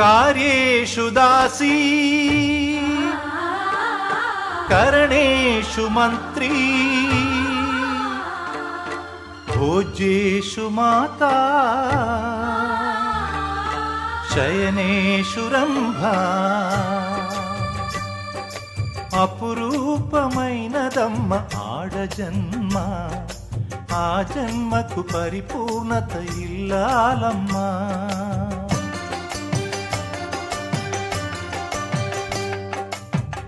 कार्येषु दासी करणेषु मन्त्री भोज्येषु माता శయనేషు రంభా అపురూపమైనదమ్మ ఆడజన్మ ఆ జన్మకు పరిపూర్ణత ఇల్లాలమ్మా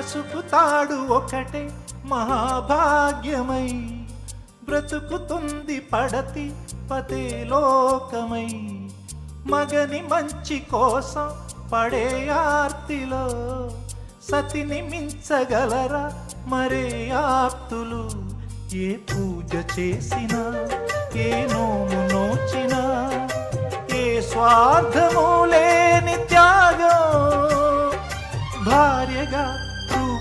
పసుపు తాడు ఒకటే మహాభాగ్యమై. బ్రతుకుతుంది పడతి పతే లోకమై. మగని మంచి కోసం పడే ఆర్తిలో సతిని మించగలరా మరే ఆప్తులు? ఏ పూజ చేసినా ఏ నోము నోచినా ఏ స్వార్థమూలే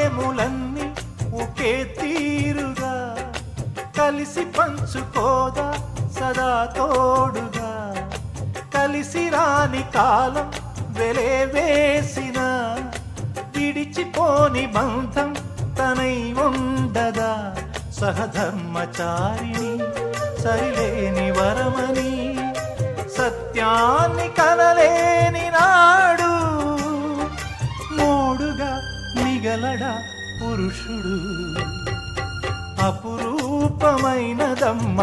ప్రేములన్నీ ఒకే తీరుగా కలిసి పంచుకోదా సదా తోడుగా. కలిసి రాని కాలం వెలే వేసిన విడిచిపోని బంధం తనై ఉండదా. సహధర్మచారిణి సరిలేని వరమని సత్యాన్ని కనలే చేయగలడా పురుషుడు? అపురూపమైనదమ్మ